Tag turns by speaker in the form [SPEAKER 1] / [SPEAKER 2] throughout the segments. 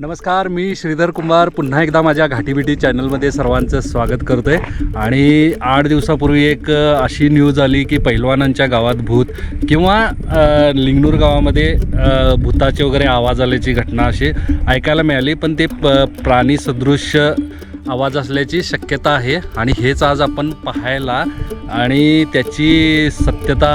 [SPEAKER 1] नमस्कार मी श्रीधर कुंभार पुन्हा एकदा माझ्या घाटीबिटी चॅनलमध्ये सर्वांचं स्वागत करतो आहे आणि आठ दिवसापूर्वी एक अशी न्यूज आली की पैलवानांच्या गावात भूत किंवा लिंगनूर गावामध्ये भूताचे वगैरे आवाज आल्याची घटना अशी ऐकायला मिळाली. पण ते प प्राणी सदृश आवाज असल्याची शक्यता आहे आणि हेच आज आपण पाहायला आणि त्याची सत्यता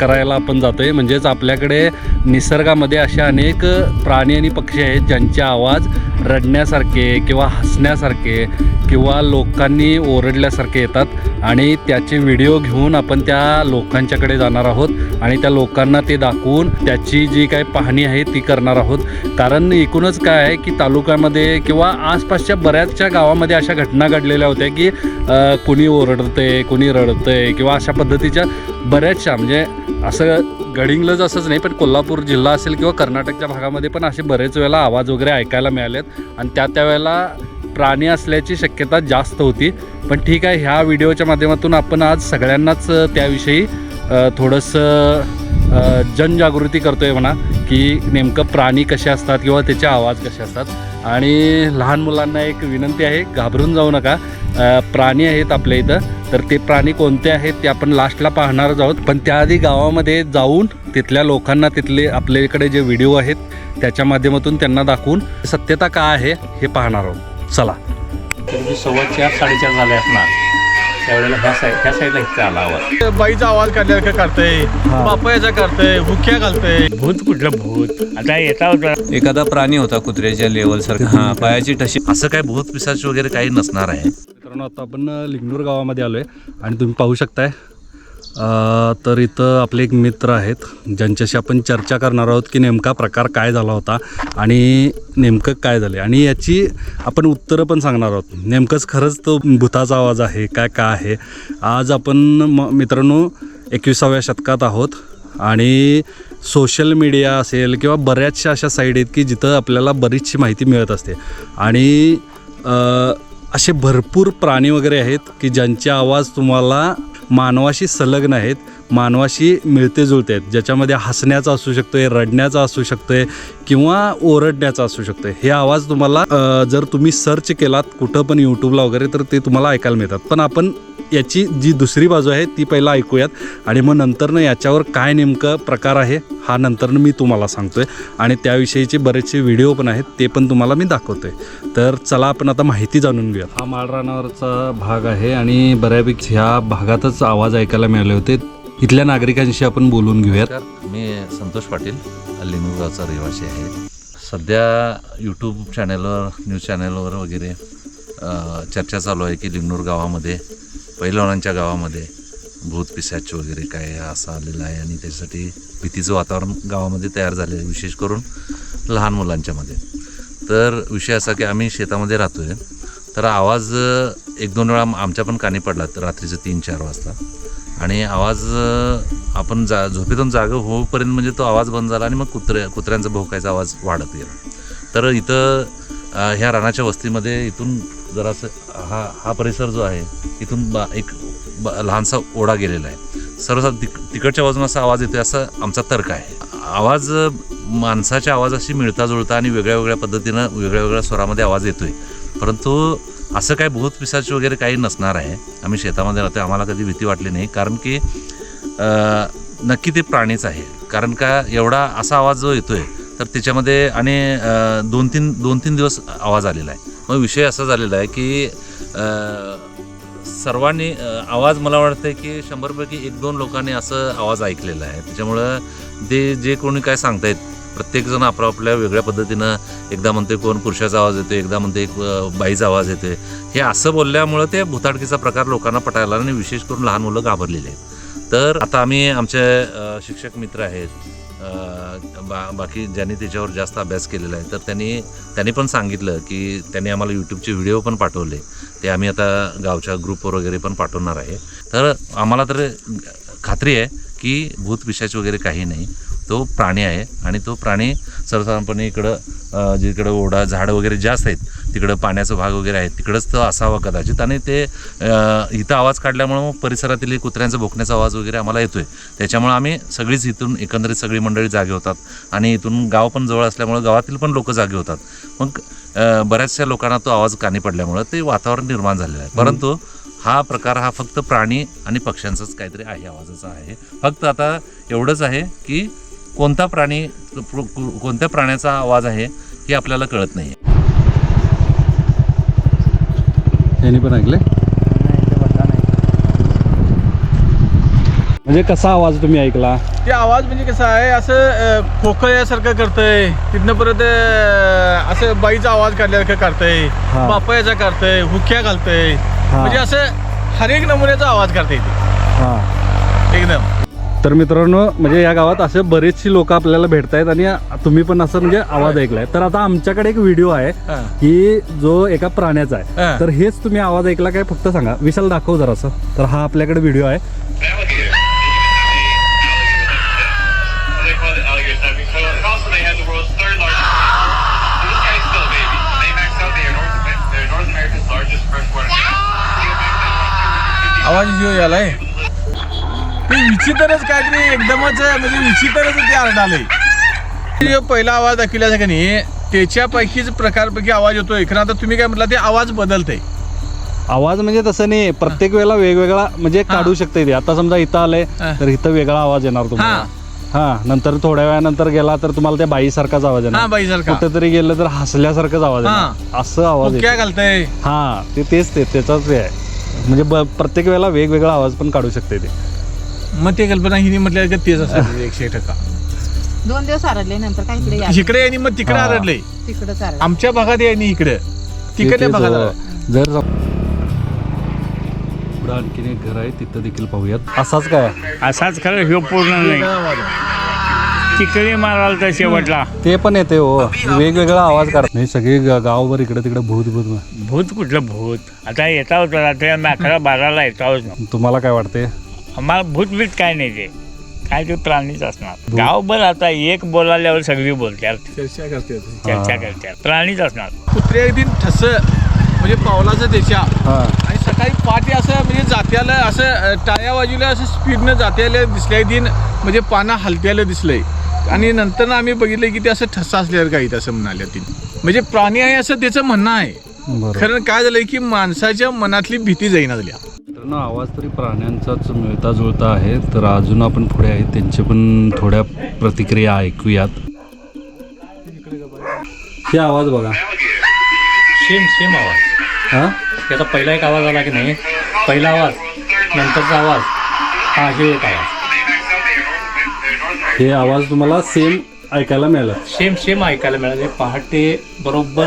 [SPEAKER 1] करायला आपण जातो आहे म्हणजेच आपल्याकडे निसर्गामध्ये अशा अनेक प्राणी आणि पक्षी आहेत ज्यांचे आवाज रडण्यासारखे किंवा हसण्यासारखे किंवा लोकांनी ओरडल्यासारखे येतात. आणि त्याचे व्हिडिओ घेऊन आपण त्या लोकांच्याकडे जाणार आहोत आणि त्या लोकांना ते दाखवून त्याची जी काही पाहणी आहे ती करणार आहोत. कारण एकूणच काय आहे की तालुक्यामध्ये किंवा आसपासच्या बऱ्याचशा गावामध्ये अशा घटना घडलेल्या होत्या की कुणी ओरडतंय कुणी रडतंय किंवा अशा पद्धतीच्या बऱ्याचशा म्हणजे असं गडिंगलज असंच नाही पण कोल्हापूर जिल्हा असेल किंवा कर्नाटकच्या भागामध्ये पण असे बरेच वेळेला आवाज वगैरे ऐकायला मिळालेत. आणि त्या त्यावेळेला प्राणी असल्याची शक्यता जास्त होती. पण ठीक आहे ह्या व्हिडिओच्या माध्यमातून आपण आज सगळ्यांनाच त्याविषयी थोडंसं जनजागृती करतो आहे म्हणा की नेमकं प्राणी कसे असतात किंवा त्याचे आवाज कसे असतात. आणि लहान मुलांना एक विनंती आहे घाबरून जाऊ नका. प्राणी आहेत आपल्या इथं. तर ते प्राणी कोणते आहेत ते आपण लास्टला पाहणारच आहोत. पण त्याआधी गावामध्ये जाऊन तिथल्या लोकांना तिथले आपल्याकडे जे व्हिडिओ आहेत त्याच्या माध्यमातून त्यांना दाखवून सत्यता काय आहे हे पाहणार आहोत. चला.
[SPEAKER 2] तरी सव्वा चार साडेचार झाले असणार. त्यावेळेला ह्या साईड ह्या साईडला इथं आला आवाज
[SPEAKER 3] बाईचा आवाज काढल्यासारखं काढतंय बापायाचा काढतंय हुक्या घालतंय.
[SPEAKER 2] भूत कुठलं भूत? आता येता होता.
[SPEAKER 4] एखादा प्राणी होता कुत्र्याच्या लेवल सारखा. हा पायाची ठशी. असं काय भूत पिसाच वगैरे काही नसणार आहे.
[SPEAKER 1] मित्रांनो आता आपण लिंगनूर गावामध्ये आलो आहे आणि तुम्ही पाहू शकताय तर इथं आपले एक मित्र आहेत ज्यांच्याशी आपण चर्चा करणार आहोत की नेमका प्रकार काय झाला होता आणि नेमकं काय झालं आणि याची आपण उत्तरं पण सांगणार आहोत. नेमकंच खरंच तो भूताचा आवाज आहे काय काय आहे. आज आपण म मित्रांनो एकविसाव्या शतकात आहोत आणि सोशल मीडिया असेल किंवा बऱ्याचशा अशा साईड आहेत की जिथं आपल्याला बरीचशी माहिती मिळत असते. आणि असे भरपूर प्राणी वगैरे आहेत की ज्यांचे आवाज तुम्हाला मानवाशी संलग्न आहेत. मानवाशी मिळते जुळते आहेत. ज्याच्यामध्ये हसण्याचा असू शकतो आहे रडण्याचा असू शकतो आहे किंवा ओरडण्याचा असू शकतो आहे हे आवाज तुम्हाला जर तुम्ही सर्च केलात कुठं पण यूट्यूबला वगैरे तर ते तुम्हाला ऐकायला मिळतात. पण आपण याची जी दुसरी बाजू आहे ती पहिला ऐकूयात. आणि मग नंतरनं याच्यावर काय नेमकं प्रकार आहे हा नंतरनं मी तुम्हाला सांगतोय. आणि त्याविषयीचे बरेचसे व्हिडिओ पण आहेत ते पण तुम्हाला मी दाखवतोय. तर चला आपण आता माहिती जाणून घेऊया हा माळरानावरचा भाग आहे आणि बऱ्यापैकी ह्या भागातच आवाज ऐकायला मिळाले होते. इथल्या नागरिकांशी आपण बोलून घेऊयात.
[SPEAKER 4] मी संतोष पाटील लिंगणूरगावचा रहिवासी आहे. सध्या यूट्यूब चॅनलवर न्यूज चॅनलवर वगैरे चर्चा चालू आहे की लिंगनूर गावामध्ये पैलवानांच्या गावामध्ये भूत पिसाच वगैरे काय असं आलेलं आहे आणि त्याच्यासाठी भीतीचं वातावरण गावामध्ये तयार झालेलं आहे विशेष करून लहान मुलांच्यामध्ये तर विषय असा की आम्ही शेतामध्ये राहतो आहे तर आवाज एक दोन वेळा आमच्या पण कानी पडला रात्रीचं तीन चार वाजता. आणि आवाज आपण जा झोपेतून जागं होईपर्यंत म्हणजे तो आवाज बंद झाला आणि मग कुत्र्या कुत्र्यांचा भोकायचा आवाज वाढत गेला. तर इथं ह्या रानाच्या वस्तीमध्ये इथून जरासं हा हा परिसर जो आहे इथून बा एक ब लहानसा ओढा गेलेला आहे. सर्वसा तिक तिकडच्या बाजून असा आवाज येतोय असा आमचा तर्क आहे. आवाज माणसाच्या आवाजाशी मिळता जुळता आणि वेगळ्या वेगळ्या पद्धतीनं वेगळ्या वेगळ्या स्वरामध्ये आवाज येतोय. परंतु असं काय भूत पिसाच वगैरे काही नसणार आहे. आम्ही शेतामध्ये राहतो आम्हाला कधी भीती वाटली नाही. कारण की नक्की ते प्राणीच आहे. कारण का एवढा असा आवाज जो येतो आहे तर त्याच्यामध्ये आणि दोन तीन दोन तीन दिवस आवाज आलेला आहे. मग विषय असा झालेला आहे की सर्वांनी आवाज मला वाटतं की शंभरपैकी एक दोन लोकांनी असं आवाज ऐकलेला आहे. त्याच्यामुळं ते जे कोणी काय सांगतायत प्रत्येकजण आपापल्या वेगळ्या पद्धतीनं एकदा म्हणते कोण पुरुषाचा आवाज येतो एकदा म्हणते एक बाईचा आवाज येतोय. हे असं बोलल्यामुळं ते भुताटकीचा प्रकार लोकांना पटायला आणि विशेष करून लहान मुलं घाबरलेली आहेत. तर आता आम्ही आमचे शिक्षक मित्र आहेत. बा बाकी ज्यांनी त्याच्यावर जास्त अभ्यास केलेला आहे तर त्यांनी त्यांनी पण सांगितलं की त्यांनी आम्हाला यूट्यूबचे व्हिडिओ पण पाठवले. ते आम्ही आता गावच्या ग्रुपवर वगैरे पण पाठवणार आहे. तर आम्हाला तर खात्री आहे की भूत पिशाच वगैरे काही नाही. तो प्राणी आहे आणि तो प्राणी सर्वसाधारणपणे इकडं जिकडं ओढा झाडं वगैरे जास्त आहेत तिकडं पाण्याचा भाग वगैरे आहे तिकडंच तो असावा कदाचित. आणि ते इथं आवाज काढल्यामुळं परिसरातील कुत्र्यांचा भोकण्याचा आवाज वगैरे आम्हाला येतोय. त्याच्यामुळे आम्ही सगळीच इथून एकंदरीत सगळी मंडळी जागे होतात आणि इथून गाव पण जवळ असल्यामुळं गावातील पण लोक जागे होतात. मग बऱ्याचशा लोकांना तो आवाज कानी पडल्यामुळं ते वातावरण निर्माण झालेलं आहे. परंतु हा प्रकार हा फक्त प्राणी आणि पक्ष्यांचाच काहीतरी आहे आवाजाचा आहे. फक्त आता एवढंच आहे की कोणता प्राणी प्र- कोणत्या प्राण्याचा आवाज आहे हे आपल्याला कळत नाही.
[SPEAKER 1] यांनी पण ऐकले म्हणजे कसा आवाज तुम्ही ऐकला?
[SPEAKER 3] ते आवाज म्हणजे कसा आहे असं अं, खोकल्यासारखं करतंय. तिथनं परत असं बाईचा आवाज काढल्यासारखं काढतंय. बापयाचा काढतंय हुक्या घालतंय. म्हणजे असं हर एक नमुन्याचा आवाज काढतंय ते.
[SPEAKER 1] हां.
[SPEAKER 3] एकदम.
[SPEAKER 1] तर मित्रांनो म्हणजे या गावात असे बरेचशी लोक आपल्याला भेटत आहेत आणि तुम्ही पण असं म्हणजे आवाज ऐकलाय. तर आता आमच्याकडे एक व्हिडिओ आहे की जो एका प्राण्याचा आहे. तर हेच तुम्ही आवाज ऐकला काय फक्त सांगा. विशाल दाखव जरा असं तर हा आपल्याकडे व्हिडिओ आहे.
[SPEAKER 3] आवाज जो यालाय? ते विचित्रच काहीतरी एकदमच म्हणजे विचित्रच ते आरडालंय जो पहिला आवाज ऐकल्याचा का नाही त्याच्यापैकीच प्रकारपैकी आवाज येतोय. खरं आता तुम्ही काय म्हटलं ते आवाज बदलतंय.
[SPEAKER 1] आवाज म्हणजे तसं नाही प्रत्येक वेळेला वेगवेगळा म्हणजे काढू शकते ते आता समजा इथं आलंय. तर इथं वेगळा आवाज येणार तुम्हाला. हा. नंतर थोड्या वेळानंतर गेला तर तुम्हाला त्या बाईसारखाच आवाज येणार. कुठेतरी गेलं तर हसल्यासारखाच आवाज. येणार. असं आवाज येतो.
[SPEAKER 3] घालतंय.
[SPEAKER 1] हा ते तेच ते त्याचाच आहे. म्हणजे प्रत्येक वेळेला वेगवेगळा आवाज पण काढू शकते ते
[SPEAKER 3] मग ते कल्पना हिने म्हटल्या का तेच असतं एकशे टक्का.
[SPEAKER 5] दोन दिवस आरडले नंतर काय इकडे या
[SPEAKER 3] इकडे यांनी मग तिकडे
[SPEAKER 1] हा.
[SPEAKER 3] आरडले.
[SPEAKER 5] आरडले.
[SPEAKER 3] आमच्या भागात यांनी इकडे.
[SPEAKER 1] तेच,
[SPEAKER 3] भागात
[SPEAKER 1] हो. जर पुढं आणखीन एक घर आहे तिथं देखील पाहूयात. असाच काय?
[SPEAKER 6] असाच खरं ह्यो पूर्ण नाही. चिकली माराल तर शेवटला.
[SPEAKER 1] ते पण येते हो. वेगवेगळा आवाज काढत नाही सगळे ग- गावभर इकडे तिकडे भूत भूत.
[SPEAKER 6] भूत कुठलं भूत? आता येता होतं रात्री आम्ही अकरा बाराला येतो
[SPEAKER 1] तुम्हाला काय वाटते
[SPEAKER 6] आम्हाला भूत बीत काय नाही ते. काय ते प्राणीच असणार. गावभर आता एक बोलाल्यावर सगळी बोलतात
[SPEAKER 3] चर्चा करते
[SPEAKER 6] चर्चा करतात प्राणीच असणार.
[SPEAKER 3] कुत्रे एक दिन ठस म्हणजे पावलाचं त्याच्या आणि सकाळी पहाटे असं म्हणजे जात्याला असं टाळ्या बाजूला असं स्पीडनं जात्याला दिसल्या दिन म्हणजे पाना हलत्याला दिसलंय. आणि नंतर आम्ही बघितलं की ते असं ठसा असल्यावर काही असं म्हणाल्या तिने म्हणजे प्राणी आहे असं त्याचं म्हणणं आहे. खरं काय झालंय की माणसाच्या मनातली भीती जाईना झाल्या.
[SPEAKER 1] मित्रांनो आवाज तरी प्राण्यांचाच मिळता जुळता आहे तर अजून आपण पुढे आहेत त्यांचे पण थोड्या प्रतिक्रिया ऐकूयात. हे आवाज बघा.
[SPEAKER 2] सेम सेम आवाज.
[SPEAKER 1] हा?
[SPEAKER 2] त्याचा पहिला एक आवाज आला की नाही? पहिला आवाज नंतरचा आवाज. हा हे एक आवाज.
[SPEAKER 1] हे आवाज तुम्हाला सेम ऐकायला मिळाला.
[SPEAKER 2] सेम सेम ऐकायला मिळाले. पहाटे बरोबर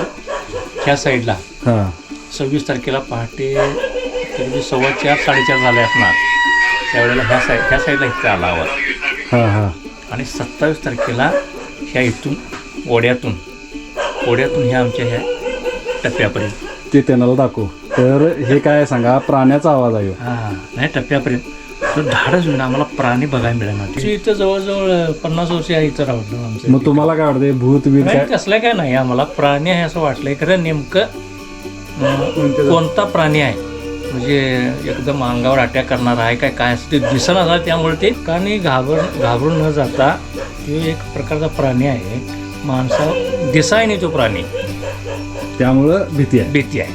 [SPEAKER 2] ह्या साईडला
[SPEAKER 1] हा.
[SPEAKER 2] सव्वीस तारखेला पहाटे तरी सव्वा चार साडेचार झाले असणार. त्यावेळेला ह्या साईड ह्या साईडला इथं आला आवाज.
[SPEAKER 1] हा हा.
[SPEAKER 2] आणि सत्तावीस तारखेला ह्या इथून ओढ्यातून ओढ्यातून ह्या आमच्या ह्या टप्प्यापर्यंत.
[SPEAKER 1] ते त्यांना दाखवू. तर हे काय सांगा प्राण्याचा आवाज आहे ह्यो.
[SPEAKER 2] हां नाही टप्प्यापर्यंत. तो धाडच होईना आम्हाला प्राणी बघायला मिळेना इथं जवळजवळ पन्नास वर्ष आहे इथं राहतो आमचं
[SPEAKER 1] मग तुम्हाला काय वाटते भूत बीत
[SPEAKER 2] नाही
[SPEAKER 1] काय?
[SPEAKER 2] तसलं काय नाही आम्हाला प्राणी आहे असं वाटलंय. खरं नेमकं अं, कोणता प्राणी आहे? म्हणजे एकदम अंगावर अटॅक करणार आहे काय काय असं ते दिसणार झालं त्यामुळे ते प्राणी घाबर घाबरून न जाता तो एक प्रकारचा प्राणी आहे. माणसा दिसाय नाही तो प्राणी.
[SPEAKER 1] त्यामुळं भीती आहे.
[SPEAKER 2] भीती आहे.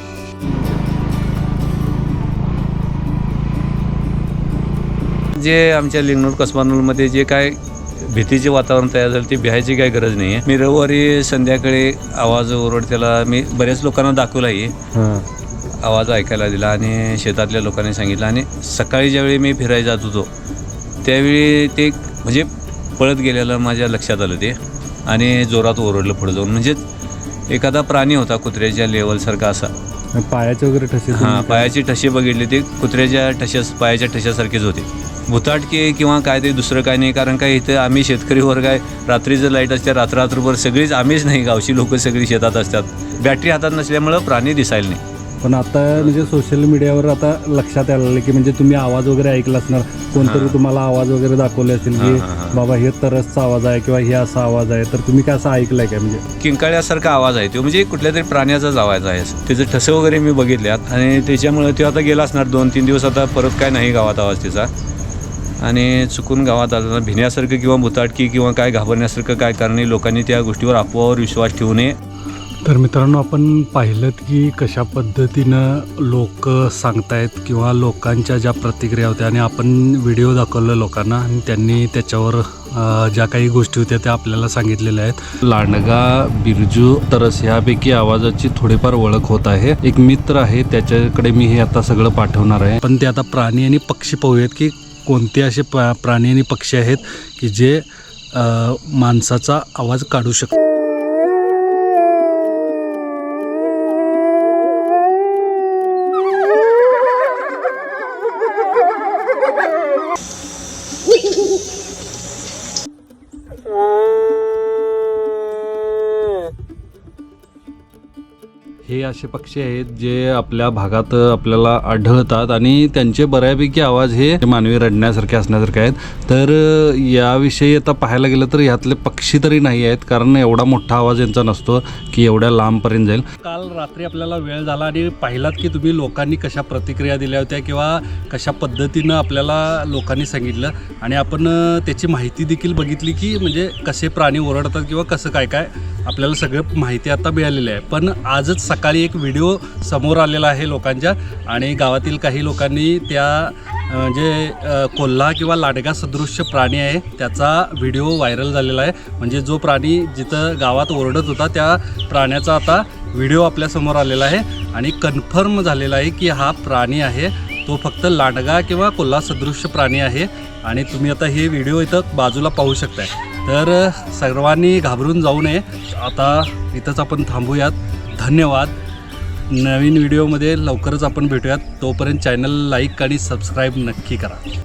[SPEAKER 7] जे आमच्या लिंगनूर कसबानूरमध्ये जे काय भीतीचे वातावरण तयार झालं ते भ्यायची काही गरज नाही आहे मी रविवारी संध्याकाळी आवाज ओरडतेला मी बऱ्याच लोकांना दाखवलाही.
[SPEAKER 1] हा.
[SPEAKER 7] आवाज ऐकायला दिला आणि शेतातल्या लोकांनी सांगितलं. आणि सकाळी ज्यावेळी मी फिरायला जात होतो त्यावेळी ते म्हणजे पळत गेलेलं माझ्या लक्षात आलं ते. आणि जोरात ओरडलं पुढे जाऊन. म्हणजेच एखादा प्राणी होता कुत्र्याच्या लेवलसारखा असा.
[SPEAKER 1] पायाचे वगैरे ठसे
[SPEAKER 7] हां पायाची ठसे बघितली ते कुत्र्याच्या ठशास पायाच्या ठशासारखेच होते. भुताटके किंवा काय ते दुसरं काय नाही कारण काय इथं आम्ही शेतकरी वर्ग आहे. रात्रीचं लाइट असते रात्र रात्रभर सगळीच आम्हीच नाही गावची लोक सगळी शेतात असतात. बॅटरी हातात नसल्यामुळं प्राणी दिसायला नाही.
[SPEAKER 1] पण आता म्हणजे सोशल मीडियावर आता लक्षात लागलं की म्हणजे तुम्ही आवाज वगैरे ऐकला असणार. कोणतरी. तुम्हाला आवाज वगैरे दाखवले असेल
[SPEAKER 7] हां,
[SPEAKER 1] की. बाबा हे तरसचा आवाज आहे किंवा हे असा आवाज आहे. तर तुम्ही काय असं ऐकलंय काय म्हणजे?
[SPEAKER 7] किंकाळ्यासारखा आवाज आहे तो. म्हणजे कुठल्या तरी प्राण्याचाच आवाज आहे. त्याचे ठसे वगैरे मी बघितल्यात आणि त्याच्यामुळे तो आता गेला असणार दोन तीन दिवस आता परत काय नाही गावात आवाज त्याचा. आणि चुकून गावात आला भिण्यासारखं किंवा भुताटकी किंवा काय घाबरण्यासारखं काय करणे लोकांनी त्या गोष्टीवर अफवावर विश्वास ठेवू नये.
[SPEAKER 1] तर मित्रांनो आपण पाहिलं की कशा पद्धतीनं लोक सांगतायत किंवा लोकांच्या ज्या प्रतिक्रिया होत्या आणि आपण व्हिडिओ दाखवलं लोकांना आणि त्यांनी त्याच्यावर ज्या काही गोष्टी होत्या त्या आपल्याला सांगितलेल्या आहेत. लांडगा बिरजू तरस ह्यापैकी आवाजाची थोडीफार ओळख होत आहे. एक मित्र आहे त्याच्याकडे मी हे आता सगळं पाठवणार आहे. पण ते आता प्राणी आणि पक्षी पाहूयात की कोणते असे प्रा प्राणी आणि पक्षी आहेत की जे माणसाचा आवाज काढू शकतात. असे पक्षी आहेत जे आपल्या भागात आपल्याला आढळतात आणि त्यांचे बऱ्यापैकी आवाज हे मानवी रडण्यासारखे असण्यासारखे आहेत. तर याविषयी आता पाहायला गेलं तर ह्यातले पक्षी तरी नाही आहेत कारण एवढा मोठा आवाज यांचा नसतो की एवढ्या लांबपर्यंत जाईल. काल रात्री आपल्याला वेळ झाला आणि पाहिलात की तुम्ही लोकांनी कशा प्रतिक्रिया दिल्या होत्या किंवा कशा पद्धतीनं आपल्याला लोकांनी सांगितलं. आणि आपण त्याची माहिती देखील बघितली की म्हणजे कसे प्राणी ओरडतात किंवा कसं काय काय. आपल्याला सगळं माहिती आता मिळालेली आहे. पण आजच सकाळी एक व्हिडिओ समोर आलेला आहे लोकांच्या आणि गावातील काही लोकांनी त्या जे कोल्हा किंवा लाडगा सदृश्य प्राणी आहे त्याचा व्हिडिओ व्हायरल झालेला आहे. म्हणजे जो प्राणी जिथं गावात ओरडत होता त्या प्राण्याचा आता व्हिडिओ आपल्यासमोर आलेला आहे. आणि कन्फर्म झालेला आहे की हा प्राणी आहे. तो फक्त लांडगा किंवा कोल्हा सदृश्य प्राणी आहे. आणि तुम्ही आता हे व्हिडिओ इथं बाजूला पाहू शकताय. तर सर्वांनी घाबरून जाऊ नये. आता इथंच आपण थांबूयात. धन्यवाद. नवीन व्हिडिओमध्ये लवकरच आपण भेटूयात. तोपर्यंत चॅनल लाईक आणि सबस्क्राईब नक्की करा.